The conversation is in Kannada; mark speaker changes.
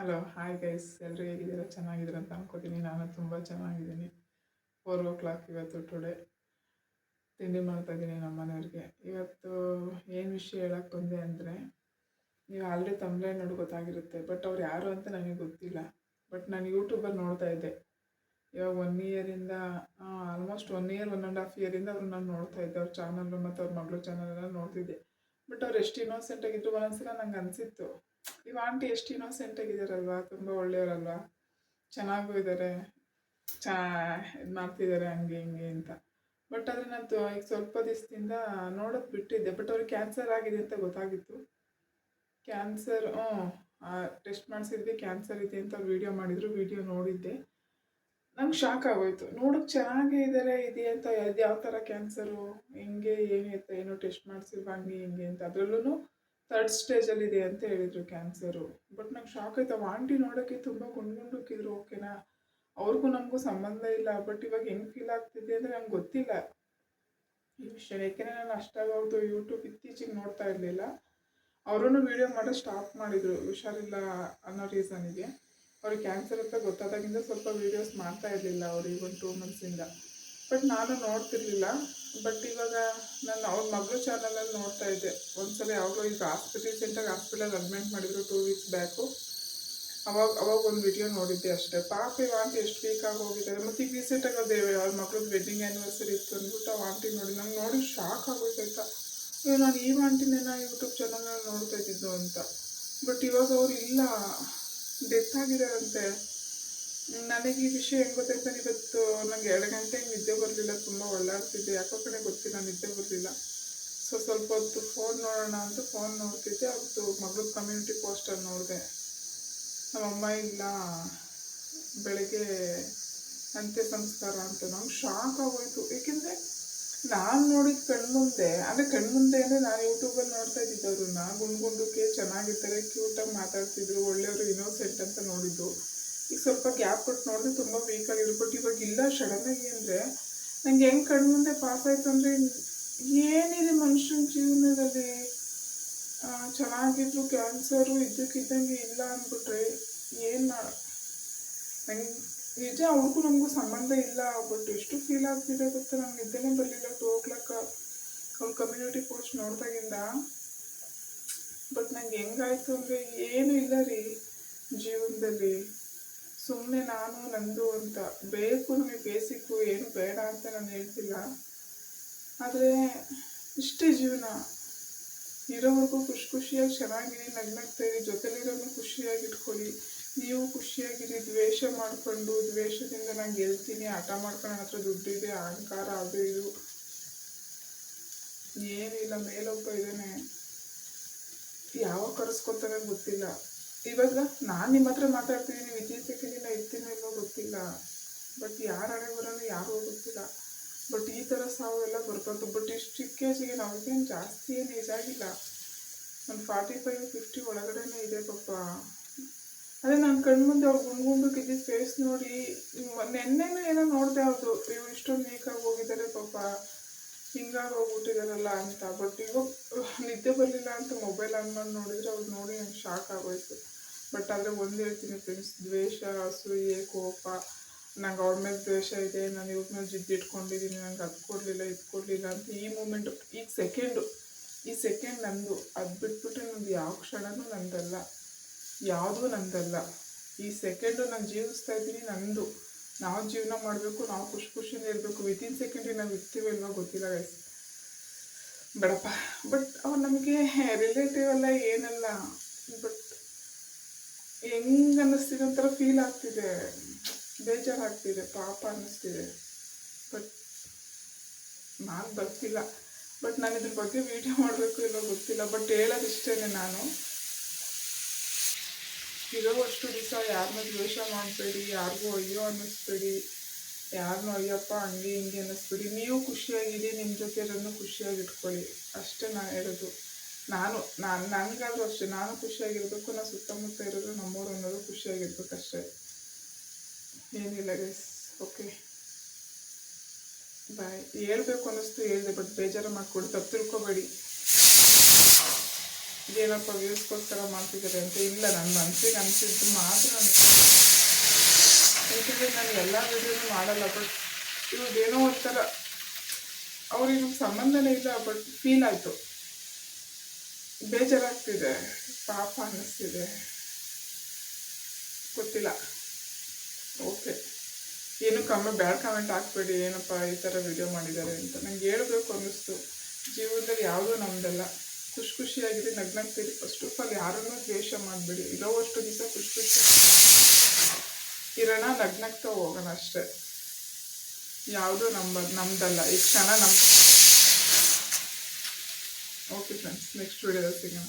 Speaker 1: ಹಲೋ ಹಾಯ್ ಗೈಸ್ ಎಲ್ಲರೂ ಹೇಗಿದ್ದೀರಾ? ಚೆನ್ನಾಗಿದ್ದೀರಾ ಅಂತ ಅನ್ಕೋತೀನಿ. ನಾನು ತುಂಬ ಚೆನ್ನಾಗಿದ್ದೀನಿ. ಫೋರ್ ಓ ಕ್ಲಾಕ್ ಇವತ್ತು ಟುಡೇ ತಿಂಡಿ ಮಾಡ್ತಾಯಿದ್ದೀನಿ ನಮ್ಮ ಮನೆಯವ್ರಿಗೆ. ಇವತ್ತು ಏನು ವಿಷಯ ಹೇಳಕ್ಕೆ ಬಂದೆ ಅಂದರೆ, ನೀವು ಆಲ್ರೆಡಿ ತಮ್ಮಲೇ ನೋಡಿ ಗೊತ್ತಾಗಿರುತ್ತೆ ಬಟ್ ಅವ್ರು ಯಾರು ಅಂತ ನನಗೆ ಗೊತ್ತಿಲ್ಲ. ಬಟ್ ನಾನು ಯೂಟ್ಯೂಬಲ್ಲಿ ನೋಡ್ತಾ ಇದ್ದೆ. ಇವಾಗ one ಇಯರಿಂದ almost one year one and half ಇಯರಿಂದ ಅವ್ರು ನಾನು ನೋಡ್ತಾ ಇದ್ದೆ. ಅವ್ರ ಚಾನಲ್ಲು ಮತ್ತು ಅವ್ರ ಮಗಳು ಚಾನಲೆಲ್ಲ ನೋಡ್ತಿದ್ದೆ. ಬಟ್ ಅವ್ರು ಎಷ್ಟು ಇನ್ನೋಸೆಂಟ್ ಆಗಿದ್ರು ಒಂದೊಂದ್ಸಲ ನಂಗೆ ಅನಿಸಿತ್ತು. ಇವ ಆಂಟಿ ಎಷ್ಟು ಇನ್ನೋಸೆಂಟ್ ಆಗಿದ್ದಾರಲ್ವಾ ತುಂಬ ಒಳ್ಳೆಯವರಲ್ವಾ? ಚೆನ್ನಾಗೂ ಇದ್ದಾರೆ ಚಾ, ಇದು ಮಾಡ್ತಿದ್ದಾರೆ ಹಂಗೆ, ಹಿಂಗೆ ಅಂತ. ಬಟ್ ಆದರೆ ನಾನು ಈಗ ಸ್ವಲ್ಪ ದಿವಸದಿಂದ ನೋಡೋದು ಬಿಟ್ಟಿದ್ದೆ. ಬಟ್ ಅವ್ರಿಗೆ ಕ್ಯಾನ್ಸರ್ ಆಗಿದೆ ಅಂತ ಗೊತ್ತಾಗಿತ್ತು. ಕ್ಯಾನ್ಸರ್ ಹ್ಞೂ. ಟೆಸ್ಟ್ ಮಾಡಿಸಿದ್ವಿ ಕ್ಯಾನ್ಸರ್ ಇದೆ ಅಂತ ವಿಡಿಯೋ ಮಾಡಿದ್ರು. ವಿಡಿಯೋ ನೋಡಿದ್ದೆ. ನಂಗೆ ಶಾಕ್ ಆಗೋಯ್ತು. ನೋಡೋಕೆ ಚೆನ್ನಾಗೇ ಇದ್ದಾರೆ ಇದೆ ಅಂತ ಅದು ಯಾವ ಥರ ಕ್ಯಾನ್ಸರು ಹೆಂಗೆ ಅಂತ ಏನೋ ಟೆಸ್ಟ್ ಮಾಡಿಸಿಲ್ವಾ, ಹಂಗೆ, ಹಿಂಗೆ ಅಂತ. ಅದರಲ್ಲೂ ಥರ್ಡ್ ಸ್ಟೇಜಲ್ಲಿ ಇದೆ ಅಂತ ಹೇಳಿದರು ಕ್ಯಾನ್ಸರು ಬಟ್ ನಂಗೆ ಶಾಕ್ ಆಯ್ತು. ಅವ ಆಂಟಿ ನೋಡೋಕ್ಕೆ ತುಂಬ ಗುಂಡುಕಿದ್ರು ಓಕೆನಾ ಅವ್ರಿಗೂ ನಮಗೂ ಸಂಬಂಧ ಇಲ್ಲ. ಬಟ್ ಇವಾಗ ಹೆಂಗೆ ಫೀಲ್ ಆಗ್ತಿದೆ ಅಂದರೆ ನಂಗೆ ಗೊತ್ತಿಲ್ಲ. ಈ ವಿಷಯ ಯಾಕೆಂದರೆ ನಾನು ಅಷ್ಟಾಗಿ ಯೂಟ್ಯೂಬ್ ಇತ್ತೀಚೆಗೆ ನೋಡ್ತಾ ಇರಲಿಲ್ಲ. ಅವರೂ ವೀಡಿಯೋ ಮಾಡೋ ಸ್ಟಾಪ್ ಮಾಡಿದರು. ಹುಷಾರಿಲ್ಲ ಅನ್ನೋ ರೀಸನಿಗೆ ಅವ್ರಿಗೆ ಕ್ಯಾನ್ಸರ್ ಅಂತ ಗೊತ್ತಾದಾಗಿಂದ ಸ್ವಲ್ಪ ವೀಡಿಯೋಸ್ ಮಾಡ್ತಾ ಇರಲಿಲ್ಲ ಅವ್ರು ಈಗ ಒಂದು ಟೂ ಮಂತ್ಸಿಂದ ಬಟ್ ನಾನು ನೋಡ್ತಿರ್ಲಿಲ್ಲ. ಬಟ್ ಇವಾಗ ನಾನು ಅವ್ರ ಮಗಳು ಚಾನಲಲ್ಲಿ ನೋಡ್ತಾ ಇದ್ದೆ. ಒಂದ್ಸಲ ಯಾವಾಗಲೂ ಈಗ ಹಾಸ್ಪಿಟಲ್ ರೀಸೆಂಟಾಗಿ ಹಾಸ್ಪಿಟಲ್ ಅಡ್ಮಿಟ್ ಮಾಡಿದ್ರು ಟೂ ವೀಕ್ಸ್ ಬ್ಯಾಕು ಅವಾಗ ಅವಾಗ ಒಂದು ವಿಡಿಯೋ ನೋಡಿದ್ದೆ ಅಷ್ಟೇ. ಪಾಪ ಈ ಆಂಟಿ ಎಷ್ಟು ವೀಕ್ ಆಗಿ ಹೋಗಿದ್ದಾರೆ ಮತ್ತು ಈಗ ರೀಸೆಂಟಾಗಿ ಅದೇ ಅವ್ರ ಮಗಳದ್ದು ವೆಡ್ಡಿಂಗ್ ಆ್ಯನಿವರ್ಸರಿ ಇತ್ತು ಅಂದ್ಬಿಟ್ಟು ಆ ಆಂಟಿ ನೋಡಿ ನಂಗೆ ನೋಡಿ ಶಾಕ್ ಆಗೋಯ್ತು ಆಯ್ತಾ. ಅಯ್ಯೋ, ನಾನು ಈ ಆಂಟಿನೇನ ಯೂಟ್ಯೂಬ್ ಚಾನಲಲ್ಲಿ ನೋಡ್ತಾ ಇದ್ದಿದ್ದು ಅಂತ. ಬಟ್ ಇವಾಗ ಅವ್ರು ಇಲ್ಲ. ಡೆತ್ ಆಗಿದಾರಂತೆ. ನನಗೆ ಈ ವಿಷಯ ಹೆಂಗೆ ಗೊತ್ತಾಯ್ತು ಇವತ್ತು ನಂಗೆ ಎರಡು ಗಂಟೆ ನಿದ್ದೆ ಬರಲಿಲ್ಲ, ತುಂಬ ಒಳ್ಳಾಡ್ತಿದ್ದೆ. ಯಾಕೋ ಕಡೆ ಗೊತ್ತಿಲ್ಲ, ನಿದ್ದೆ ಬರಲಿಲ್ಲ. ಸೊ ಸ್ವಲ್ಪ ಹೊತ್ತು ಫೋನ್ ನೋಡೋಣ ಅಂತ ಫೋನ್ ನೋಡ್ತಿದ್ದೆ. ಅವತ್ತು ಮಗಳ ಕಮ್ಯುನಿಟಿ ಪೋಸ್ಟರ್ ನೋಡಿದೆ. ನಮ್ಮಮ್ಮ, ಇಲ್ಲ, ಬೆಳಗ್ಗೆ ಅಂತ್ಯ ಸಂಸ್ಕಾರ ಅಂತ. ನಂಗೆ ಶಾಕ್ ಆಗೋಯ್ತು. ಏಕೆಂದರೆ ನಾನು ನೋಡಿದ ಕಣ್ಮುಂದೆ, ಅಂದರೆ ಕಣ್ಮುಂದೆ ಅಂದರೆ ನಾನು ಯೂಟ್ಯೂಬಲ್ಲಿ ನೋಡ್ತಾ ಇದ್ದಿದ್ದವರು ಗುಂಡು ಗುಂಡ್ಗುಂಡಕ್ಕೆ ಚೆನ್ನಾಗಿರ್ತಾರೆ ಕ್ಯೂಟಾಗಿ ಮಾತಾಡ್ತಿದ್ರು, ಒಳ್ಳೆಯವರು ಇನ್ನೋಸೆಂಟ್ ಅಂತ ನೋಡಿದ್ದು. ಈಗ ಸ್ವಲ್ಪ ಗ್ಯಾಪ್ ಕೊಟ್ಟು ನೋಡಿದ್ರೆ ತುಂಬ ವೀಕ್ ಆಗಿದ್ರು ಬಟ್ ಇವಾಗ ಇಲ್ಲ ಸಡನ್ನಾಗಿ ಅಂದರೆ ನಂಗೆ ಹೆಂಗೆ ಕಣ್ಮುಂದೆ ಪಾಸ್ ಆಯಿತು ಅಂದರೆ ಏನಿದೆ ಮನುಷ್ಯನ ಜೀವನದಲ್ಲಿ? ಚೆನ್ನಾಗಿದ್ರು ಕ್ಯಾನ್ಸರು ಇದ್ದಕ್ಕಿದ್ದಂಗೆ ಇಲ್ಲ ಅಂದ್ಬಿಟ್ರೆ ಏನು ನಂಗೆ ನಿಜ ಅವ್ರಿಗೂ ನಮಗೂ ಸಂಬಂಧ ಇಲ್ಲ ಬಟ್ ಎಷ್ಟು ಫೀಲ್ ಆಗ್ತಿದೆ ಗೊತ್ತಾ? ನಂಗೆ ನಿದ್ದೆನೇ ಬರಲಿಲ್ಲ ಟೂ ಓ ಅವ್ರ ಕಮ್ಯುನಿಟಿ ಪೋಸ್ಟ್ ನೋಡಿದಾಗಿಂದ ಬಟ್ ನಂಗೆ ಹೆಂಗಾಯ್ತು ಅಂದರೆ ಏನೂ ಇಲ್ಲ ರೀ ಜೀವನದಲ್ಲಿ. ಸುಮ್ಮನೆ ನಾನು, ನಂದು ಅಂತ. ಬೇಕು ನಮಗೆ ಬೇಸಿಕ್ಕು, ಏನು ಬೇಡ ಅಂತ ನಾನು ಹೇಳ್ತಿಲ್ಲ. ಆದರೆ ಇಷ್ಟೇ ಜೀವನ. ಇರೋವರೆಗೂ ಖುಷಿ ಖುಷಿಯಾಗಿ ಚೆನ್ನಾಗಿರಿ ನಗ್ನಗ್ತಾ ಇರಿ ಜೊತೆಲಿರೋನು ಖುಷಿಯಾಗಿ ಇಟ್ಕೊಳ್ಳಿ. ನೀವು ಖುಷಿಯಾಗಿರಿ, ದ್ವೇಷ ಮಾಡಿಕೊಂಡು, ದ್ವೇಷದಿಂದ ನಾನು ಗೆಲ್ತೀನಿ ಆಟ ಮಾಡ್ಕೊಂಡು ನನ್ನ ಹತ್ರ ದುಡ್ಡಿದೆ, ಅಹಂಕಾರ, ಅದು ಇದು. ಏನಿಲ್ಲ, ಮೇಲೊಬ್ಬ ಇದ್ದಾನೆ. ಯಾವಾಗ ಕರೆಸ್ಕೊತಾನೆ ಗೊತ್ತಿಲ್ಲ. ಇವಾಗ ನಾನು ನಿಮ್ಮ ಹತ್ರ ಮಾತಾಡ್ತಿದ್ದೀನಿ ವಿದ್ಯುತ್ ಸೆಕೆಂಡಿನ ಇರ್ತೀನೋ ಇಲ್ಲೋ ಗೊತ್ತಿಲ್ಲ. ಬಟ್ ಯಾರು ಹಣೆ ಬರೋನು ಯಾರಿಗೂ ಗೊತ್ತಿಲ್ಲ. ಬಟ್ ಈ ಥರ ಸಾವು ಎಲ್ಲ ಬರ್ಬಾರ್ದು. ಬಟ್ ಇಷ್ಟು ಚಿಕ್ಕ ಏಜಿಗೆ ನಮಗೇನು ಜಾಸ್ತಿ ಏನು ಇದಾಗಿಲ್ಲ ಒಂದು ಫಾರ್ಟಿ ಫೈವ್ ಫಿಫ್ಟಿ ಒಳಗಡೆನೇ ಇದೆ ಪಾಪ. ಅದೇ ನನ್ನ ಕಣ್ಮುಂದೆ ಅವ್ರು ಗುಂಡ್ಗುಂಡು ಇದ್ದಿದ್ದು ಫೇಸ್ ನೋಡಿ ನೆನ್ನೆನೂ ಏನೋ ನೋಡಿದೆ ಅವ್ರದ್ದು ಇವ್ರು ಇಷ್ಟೊಂದು ವೀಕಾಗಿ ಹೋಗಿದ್ದಾರೆ ಪಾಪ. ಹಿಂಗಾಗಿ ಹೋಗ್ಬಿಟ್ಟಿದಾರಲ್ಲ ಅಂತ. ಬಟ್ ಇವಾಗ ನಿದ್ದೆ ಬರಲಿಲ್ಲ ಅಂತ ಮೊಬೈಲ್ ಆನ್ ಮಾಡಿ ನೋಡಿದ್ರೆ ಅವ್ರು ನೋಡಿ ನಂಗೆ ಶಾಕ್ ಆಗೋಯ್ತು. ಬಟ್ ಆದರೆ ಒಂದು ಹೇಳ್ತೀನಿ ಫ್ರೆಂಡ್ಸ್ ದ್ವೇಷ ಅಸೂಯೆ ಕೋಪ, ನಂಗೆ ಅವ್ರ ಮೇಲೆ ದ್ವೇಷ ಇದೆ, ನಾನು ಇವ್ರ ಮೇಲೆ ಜಿದ್ದು ಇಟ್ಕೊಂಡಿದ್ದೀನಿ ನಂಗೆ ಅದು ಕೊಡಲಿಲ್ಲ, ಇದು ಕೊಡಲಿಲ್ಲ ಅಂತ ಈ ಮೂಮೆಂಟು ಈಗ ಸೆಕೆಂಡು ಈ ಸೆಕೆಂಡ್ ನಂದು. ಅದು ಬಿಟ್ಬಿಟ್ರೆ ನಂದು ಯಾವ ಕ್ಷಣನೂ ನಂದಲ್ಲ. ಯಾವುದೂ ನಂದಲ್ಲ. ಈ ಸೆಕೆಂಡು ನಾನು ಜೀವಿಸ್ತಾ ಇದ್ದೀನಿ ನಂದು. ನಾವು ಜೀವನ ಮಾಡಬೇಕು, ನಾವು ಖುಷಿ ಖುಷಿಯಿಂದ ಇರಬೇಕು. ವಿತಿನ್ ಸೆಕೆಂಡ್ರಿ ನಾವು ಇರ್ತೀವೋ ಇಲ್ವೋ ಗೊತ್ತಿಲ್ಲ ಗೈಸ್ ಬೇಡಪ್ಪ. ಬಟ್ ಅವ್ರು ನಮಗೆ ರಿಲೇಟಿವ್ ಅಲ್ಲ ಏನಲ್ಲ. ಬಟ್ ಹೆಂಗೆ ಅನ್ನಿಸ್ತಿದೆ ಒಂಥರ ಫೀಲ್ ಆಗ್ತಿದೆ. ಬೇಜಾರಾಗ್ತಿದೆ, ಪಾಪ ಅನ್ನಿಸ್ತಿದೆ. ಬಟ್ ನಾನು ಬರ್ತಿಲ್ಲ. ಬಟ್ ನಾನು ಇದ್ರ ಬಗ್ಗೆ ವೀಡಿಯೋ ಮಾಡಬೇಕು ಇಲ್ಲೋ ಗೊತ್ತಿಲ್ಲ. ಬಟ್ ಹೇಳೋದಿಷ್ಟೇ ನಾನು. ಇರೋವಷ್ಟು ದಿವಸ ಯಾರನ್ನ ದ್ವೇಷ ಮಾಡಬೇಡಿ, ಯಾರಿಗೂ ಅಯ್ಯೋ ಅನ್ನಿಸ್ಬೇಡಿ ಯಾರನ್ನೂ ಅಯ್ಯಪ್ಪ ಹಂಗೆ ಹಿಂಗೆ ಅನ್ನಿಸ್ಬೇಡಿ, ನೀವು ಖುಷಿಯಾಗಿರಿ ನಿಮ್ಮ ಜೊತೆ ಇರೋದನ್ನು ಖುಷಿಯಾಗಿ ಇಟ್ಕೊಳ್ಳಿ. ಅಷ್ಟೇ ನಾನು ಹೇಳೋದು. ನಾನು ನಾನು, ನನಗಾದ್ರೂ ಅಷ್ಟೇ, ನಾನು ಖುಷಿಯಾಗಿರ್ಬೇಕು ನಾನು ಸುತ್ತಮುತ್ತ ಇರೋದು ನಮ್ಮೂರು ಅನ್ನೋದು ಖುಷಿಯಾಗಿರ್ಬೇಕು ಅಷ್ಟೇ ಏನಿಲ್ಲ ಗೈಸ್ ಓಕೆ ಬಾಯ್ ಹೇಳ್ಬೇಕು ಅನ್ನಿಸ್ತು, ಹೇಳಿದೆ ಬಟ್ ಬೇಜಾರು ಮಾಡಿಕೊಡಿ ತಪ್ಪು ತಿಳ್ಕೊಬೇಡಿ. ಏನಪ್ಪ ವ್ಯೂಸ್ಗೋಸ್ಕರ ಮಾಡ್ತಿದ್ದಾರೆ ಅಂತ ಇಲ್ಲ, ನನ್ನ ಮನಸ್ಸಿಗೆ ಅನಿಸಿದ್ದು ಮಾತ್ರ ನಾನು ಯಾಕಂದರೆ ನಾನು ಎಲ್ಲ ವಿಡಿಯೋನು ಮಾಡಲ್ಲ ಬಟ್ ಇವಾಗೇನೋ ಒಂಥರ ಅವ್ರಿಗೆ ಸಂಬಂಧನೇ ಇಲ್ಲ ಬಟ್ ಫೀಲ್ ಆಯಿತು. ಬೇಜಾರಾಗ್ತಿದೆ, ಪಾಪ ಅನ್ನಿಸ್ತಿದೆ ಗೊತ್ತಿಲ್ಲ. ಓಕೆ ಏನು ಕಮ್ಮಿ, ಬ್ಯಾಡ್ ಕಮೆಂಟ್ ಹಾಕ್ಬೇಡಿ, ಏನಪ್ಪ ಈ ಥರ ವಿಡಿಯೋ ಮಾಡಿದ್ದಾರೆ ಅಂತ. ನಂಗೆ ಹೇಳಬೇಕು ಅನ್ನಿಸ್ತು. ಜೀವನದಲ್ಲಿ ಯಾವುದೂ ನಮ್ಮದಲ್ಲ ಖುಷಿ ಖುಷಿಯಾಗಿರಿ ನಗ್ನಗ್ತೀರಿ ಫಸ್ಟ್ ಆಫ್ ಆಲ್ ಯಾರನ್ನೂ ದ್ವೇಷ ಮಾಡಬೇಡಿ. ಇರೋವಷ್ಟು ದಿವಸ ಖುಷಿ ಖುಷಿ ಇರೋಣ, ನಗ್ನಗ್ತಾ ಹೋಗೋಣ ಅಷ್ಟೇ. ಯಾವುದೂ ನಮ್ಮ ನಮ್ದಲ್ಲ. ಈ ಕ್ಷಣ ನಮ್ಮ ಓಕೆ ಫ್ರೆಂಡ್ಸ್ ನೆಕ್ಸ್ಟ್ ವಿಡಿಯೋದಲ್ಲಿ ಸಿಗೋಣ.